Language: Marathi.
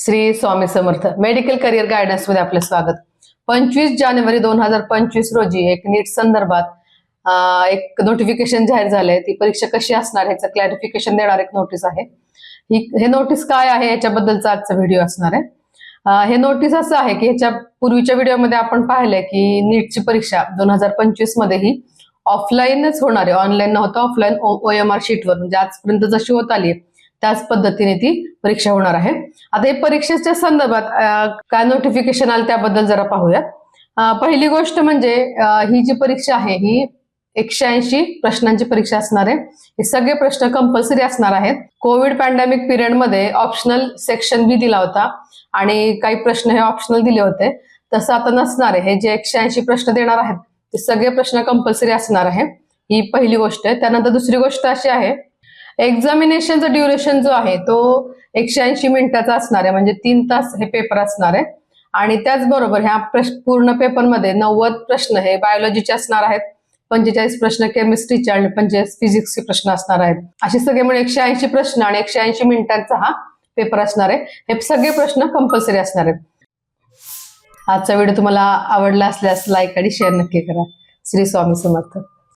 श्री स्वामी समर्थ. मेडिकल करिअर गायडन्समध्ये आपलं स्वागत. पंचवीस जानेवारी दोन हजार पंचवीस रोजी एक नीट संदर्भात एक नोटिफिकेशन जाहीर झालंय. ती परीक्षा कशी असणार ह्याचं क्लॅरिफिकेशन देणार एक नोटीस आहे. ही हे नोटीस काय आहे याच्याबद्दलचा आजचा व्हिडिओ असणार आहे. हे नोटीस असं आहे की ह्याच्या पूर्वीच्या व्हिडिओमध्ये आपण पाहिलंय की नीटची परीक्षा दोन हजार पंचवीसमध्ये ही ऑफलाईनच होणार आहे. ऑनलाईन नव्हतं ऑफलाईन ओ एम आर शीटवर म्हणजे आजपर्यंत जशी होत आली त्याच पद्धतीने ती परीक्षा होणार आहे. आता हे परीक्षेच्या संदर्भात काय नोटिफिकेशन आलं त्याबद्दल जरा पाहूया पहिली गोष्ट म्हणजे ही जी परीक्षा आहे ही एकशे ऐंशी प्रश्नांची परीक्षा असणार आहे. हे सगळे प्रश्न कंपल्सरी असणार आहेत. कोविड पॅन्डेमिक पिरियडमध्ये ऑप्शनल सेक्शन बी दिला होता आणि काही प्रश्न हे ऑप्शनल दिले होते. तसं आता नसणार आहे. हे जे एकशे ऐंशी प्रश्न देणार आहेत ते सगळे प्रश्न कंपल्सरी असणार आहे. ही पहिली गोष्ट आहे. त्यानंतर दुसरी गोष्ट अशी आहे एक्झामिनेशनचा ड्युरेशन जो आहे तो एकशे ऐंशी मिनिटाचा असणार आहे. म्हणजे तीन तास हे पेपर असणार आहे. आणि त्याचबरोबर ह्या प्रश्न पूर्ण पेपरमध्ये नव्वद प्रश्न हे बायोलॉजीचे असणार आहेत. पंचेचाळीस प्रश्न केमिस्ट्रीचे आणि पंचेचाळीस फिजिक्सचे प्रश्न असणार आहेत. असे सगळे मिळून एकशे ऐंशी प्रश्न आणि एकशे ऐंशी मिनिटांचा हा पेपर असणार आहे. हे सगळे प्रश्न कंपल्सरी असणार आहेत. आजचा व्हिडिओ तुम्हाला आवडला असल्यास लाईक आणि शेअर नक्की करा. श्री स्वामी समर्थ.